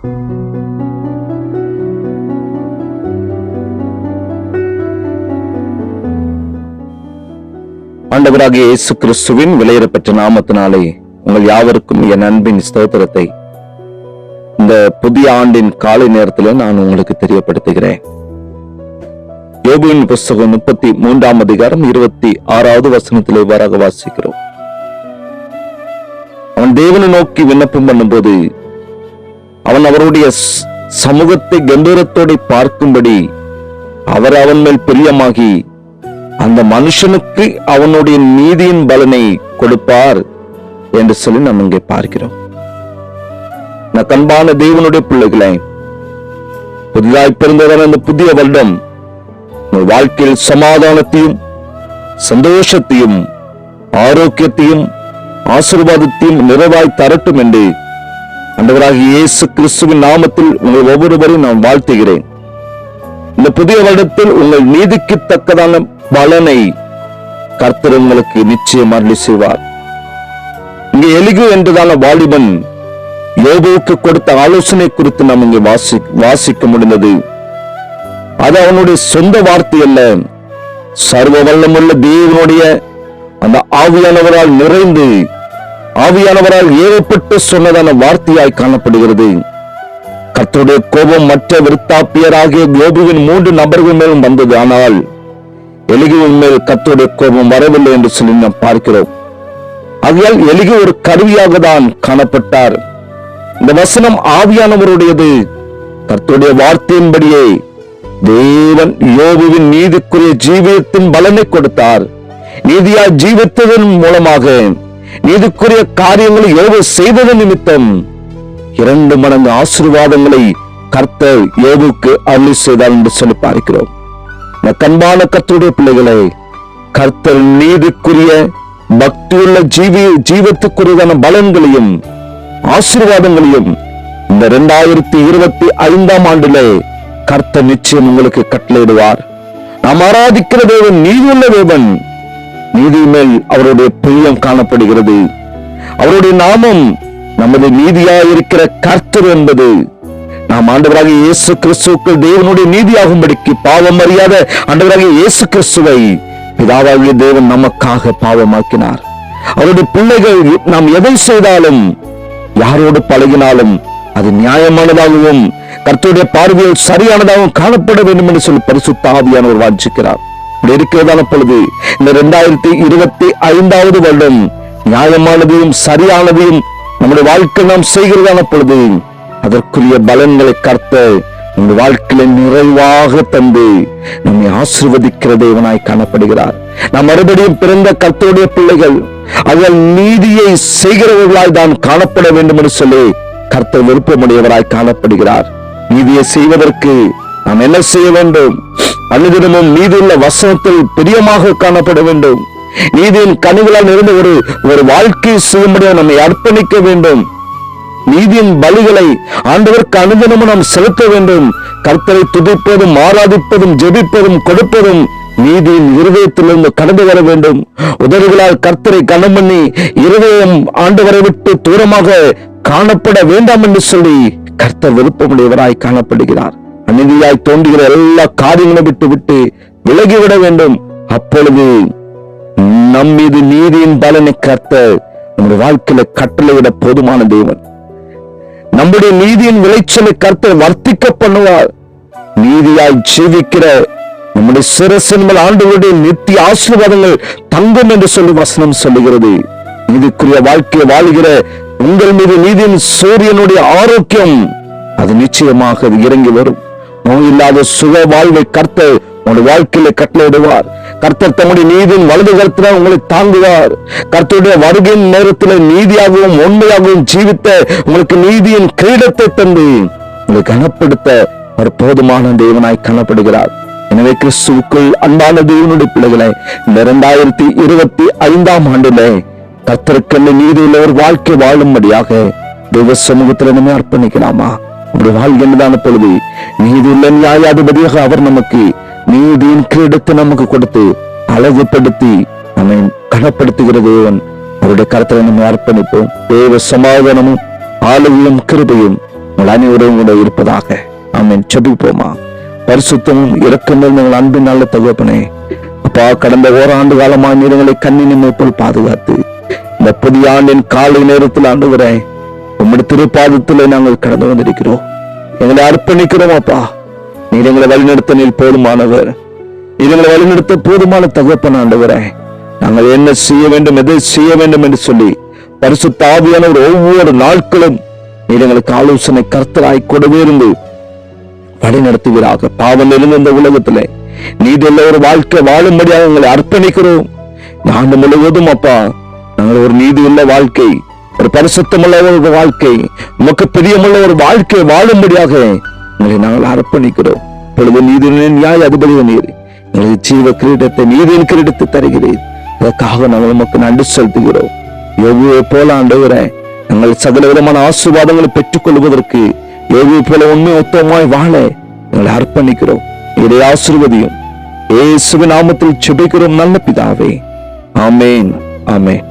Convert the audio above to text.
ஆண்டவராகிய இயேசு கிறிஸ்துவின் விலையிடப்பெற்ற நாமத்தினாலே உங்கள் யாவருக்கும் என் அன்பின் ஸ்தோத்திரத்தை. இந்த புதிய ஆண்டின் காலை நேரத்தில் நான் உங்களுக்கு தெரியப்படுத்துகிறேன். யோபுவின் புஸ்தகம் முப்பத்தி மூன்றாம் அதிகாரம் இருபத்தி ஆறாவது வசனத்தில் இவ்வாறாக வாசிக்கிறோம். அவன் தேவனை நோக்கி விண்ணப்பம் பண்ணும்போது அவன் அவருடைய சமூகத்தை கம்பீரத்தோடு பார்க்கும்படி அவர் அவன் மேல் பிரியமாகி அந்த மனுஷனுக்கு அவனுடைய நீதியின் பலனை கொடுப்பார் என்று சொல்லி நாம் இங்கே பார்க்கிறோம். நான் கண்பான தேவனுடைய பிள்ளைகளை புதிதாய் பிறந்ததான இந்த புதிய வருடம் உங்கள் வாழ்க்கையில் சமாதானத்தையும் சந்தோஷத்தையும் ஆரோக்கியத்தையும் ஆசிர்வாதத்தையும் நிறைவாய் தரட்டும் என்று அண்டவராகிய இயேசு கிறிஸ்துவின் நாமத்தில் உங்கள் ஒவ்வொருவரையும் நான் வாழ்த்துகிறேன். இந்த புதிய வருடத்தில் உங்கள் நீதிக்கு தக்கதான பலனை கர்த்தர் உங்களுக்கு நிச்சயம் அருளி செய்வார். இங்கே எலிகு என்றதான வாலிபன் யோபுவுக்கு கொடுத்த ஆலோசனை குறித்து நாம் இங்கே வாசி வாசிக்க முடிந்தது. அது அவனுடைய சொந்த வார்த்தை அல்ல. சர்வ வல்லமுள்ள தேவனுடைய அந்த ஆவியானவரால் நிறைந்து ஆவியானவரால் ஏவப்பட்டு சொன்னதான வார்த்தையாய் காணப்படுகிறது. கர்த்தருடைய கோபம் மற்ற விருத்தாப்பியராகிய கோபுவின் மூன்று நபர்கள் மேலும் வந்தது. ஆனால் எலிகுவின் மேல் கர்த்தருடைய கோபம் வரவில்லை என்று சொல்லி நாம் பார்க்கிறோம். ஆகையால் எலிகு ஒரு கருவியாக தான் காணப்பட்டார். இந்த வசனம் ஆவியானவருடையது. கர்த்தருடைய வார்த்தையின்படியே தேவன் யோபுவின் நீதிக்குரிய ஜீவியத்தின் பலனை கொடுத்தார். நீதியாய் ஜீவித்ததன் மூலமாக நீதிக்குரிய காரியங்களை யோபு செய்தது நிமித்தம் இரண்டு மடங்கு ஆசீர்வாதங்களை கர்த்தர் யோபுக்கு அருளி செய்தார் என்று சொல்லி பார்க்கிறோம். கண்பான கர்த்தருடைய பிள்ளைகளை கர்த்தர் நீதிக்குரிய பக்தியுள்ள ஜீவி ஜீவத்துக்குரியதான பலன்களையும் ஆசீர்வாதங்களையும் இந்த இரண்டாயிரத்தி இருபத்தி ஐந்தாம் ஆண்டிலே கர்த்தர் நிச்சயம் உங்களுக்கு கட்டளையிடுவார். நாம் ஆராதிக்கிற தேவன் நீதியுள்ள தேவன். நீதி மேல் அவருடைய பிரியம் காணப்படுகிறது. அவருடைய நாமம் நமது நீதியாயிருக்கிற கர்த்தர் என்பது நாம் ஆண்டவராக இயேசு கிறிஸ்துவுக்கு தேவனுடைய நீதியாகும்படிக்கு பாவம் அறியாத ஆண்டவராக இயேசு கிறிஸ்துவை பிதாவாகிய தேவன் நமக்காக பாவமாக்கினார். அவருடைய பிள்ளைகள் நாம் எதை செய்தாலும் யாரோடு பழகினாலும் அது நியாயமானதாகவும் கர்த்தருடைய பார்வையில் சரியானதாகவும் காணப்பட வேண்டும் என்று சொல்லி பரிசுத்த ஆவியானவர் வாஞ்சிக்கிறார். இப்படி இருக்கிறதான பொழுது இந்த ரெண்டாயிரத்தி இருபத்தி ஐந்தாவது வருடம் நியாயமானதையும் சரியானதையும் நம்முடைய வாழ்க்கை நாம் செய்கிறதான பொழுது அதற்குரிய பலன்களை கர்த்த உங்கள் வாழ்க்கையில நிறைவாக தந்து நம்மை ஆசிர்வதிக்கிற தேவனாய் காணப்படுகிறார். நாம் மறுபடியும் பிறந்த கர்த்தருடைய பிள்ளைகள் அவர்கள் நீதியை செய்கிறவர்களாய் தான் காணப்பட வேண்டும் என்று சொல்லி கர்த்தர் விருப்பமுடையவராய் காணப்படுகிறார். நீதியை செய்வதற்கு நாம் என்ன செய்ய வேண்டும்? அனுதினமும் நீதியுள்ள வசனத்தில் பிரியமாக காணப்பட வேண்டும். நீதியின் கனிகளால் இருந்து ஒரு ஒரு வாழ்க்கை செய்யும்படியாக நம்மை அர்ப்பணிக்க வேண்டும். நீதியின் பலிகளை ஆண்டவருக்கு அனுதினமும் நாம் செலுத்த வேண்டும். கர்த்தரை துதிப்பதும் ஆராதிப்பதும் ஜெபிப்பதும் கொடுப்பதும் நீதியின் இருதயத்திலிருந்து கடந்து வர வேண்டும். உதவிகளால் கர்த்தரை கனம் பண்ணி இருதயம் ஆண்டவரை விட்டு தூரமாக காணப்பட வேண்டாம் என்று சொல்லி கர்த்தர் விருப்பமுடையவராய் காணப்படுகிறார். அநீதியாய் தோன்றுகிற எல்லா காரியங்களும் விட்டு விட்டு விலகிவிட வேண்டும். அப்பொழுது நம் மீது நீதியின் பலனை கர்த்தர் நம்முடைய வாழ்க்கையில கட்டளையிட போதுமான தேவன். நம்முடைய நீதியின் விளைச்சலை கர்த்த வர்த்திக்க பண்ணுவார். நீதியாய் ஜீவிக்கிற நம்முடைய சிரசின் மேல் ஆண்டவருடைய நித்திய ஆசீர்வாதங்கள் தங்கும் என்று சொல்லி வசனம் சொல்லுகிறது. இதுக்குரிய வாழ்க்கையை வாழுகிற உங்கள் மீது நீதியின் சூரியனுடைய ஆரோக்கியம் அது நிச்சயமாக அது இறங்கி வரும். நோய் இல்லாத சுக வாழ்வை கர்த்தர் உங்களுடைய வாழ்க்கையில கட்டளையிடுவார். கர்த்தர் தம்முடைய நீதியின் வலது கருத்தினால் உங்களை தாங்குவார். கர்த்தருடைய வருகையின் நேரத்தில் நீதியாகவும் உண்மையாகவும் ஜீவித்த உங்களுக்கு நீதியின் கிரீடத்தை தந்து உங்களை கனப்படுத்த ஒரு போதுமான தேவனாய் கனப்படுகிறார். எனவே கிறிஸ்துவுக்குள் அன்பான தேவனுடைய பிள்ளைகளை இந்த இரண்டாயிரத்தி இருபத்தி ஐந்தாம் ஆண்டிலே கர்த்தருக்கென்று நீதியுள்ள ஒரு வாழ்க்கை வாழும்படியாக தெய்வ சமூகத்தில் நம்ம அர்ப்பணிக்கலாமா? அப்படி வாழ்கின்றதான பொழுது நீதியுள்ள நியாயாதிபதியாக அவர் நமக்கு நீதியின் கிரீடத்தை நமக்கு கொடுத்து அழகுப்படுத்தி நம்மை கனப்படுத்துகிற தேவன் அவருடைய கருத்தில் நம்ம அர்ப்பணிப்போம் தேவ சமாதானமும் ஆளுகையும் கிருபையும் அனைவரும் கூட இருப்பதாக ஆமென் செபிப்போமா பரிசுத்தமும் இறக்கமும் உங்கள் அன்பின் நல்ல தகப்பனே அப்பா கடந்த ஓராண்டு காலமாக நீரங்களை எங்களை கண்ணினிமை போல் பாதுகாத்து இந்த புதிய ஆண்டின் காலை நேரத்தில் ஆண்டுகிறேன் உம்முடைய திருப்பாதத்தில் நாங்கள் கடந்து வந்திருக்கிறோம் எங்களை அர்ப்பணிக்கிறோம் அப்பா நீர் எங்களை வழிநடத்த நீர் போதுமானவர் நீர் எங்களை வழிநடத்த போதுமான தகப்பன் ஆண்டவரே நாங்கள் என்ன செய்ய வேண்டும் எதை செய்ய வேண்டும் என்று சொல்லி பரிசுத்த ஒரு ஒவ்வொரு நாட்களும் நீர் எங்களுக்கு ஆலோசனை கர்த்தராய் கூடவே இருந்து வழிநடத்துவீராக பாவம் இருந்த இந்த உலகத்திலே நீதியுள்ள ஒரு வாழ்க்கை வாழும்படியாக எங்களை அர்ப்பணிக்கிறோம் இந்த ஆண்டு முழுவதும் அப்பா நாங்கள் ஒரு நீதி உள்ள வாழ்க்கை ஒரு பரிசுத்தமுள்ள ஒரு வாழ்க்கை உமக்கு பிரியமுள்ள ஒரு வாழ்க்கை வாழும்படியாக உங்களை நாங்கள் அர்ப்பணிக்கிறோம். பொழுது நீதியின் நியாய அதிபதி நீர் எங்களுக்கு ஜீவ கிரீடத்தை நீதியின் கிரீடத்தை தருகிறேன் அதற்காக நாங்கள் உமக்கு நன்றி செலுத்துகிறோம். யோகுவை போல ஆண்டவரை நாங்கள் சகல விதமான ஆசீர்வாதங்களை பெற்றுக் கொள்வதற்கு யோகுவை போல உண்மை ஒத்தமாய் வாழ எங்களை அர்ப்பணிக்கிறோம். இதை ஆசிர்வதியும் இயேசுவின் நாமத்தில் செபிக்கிறோம் நல்ல பிதாவே. ஆமேன் ஆமென்.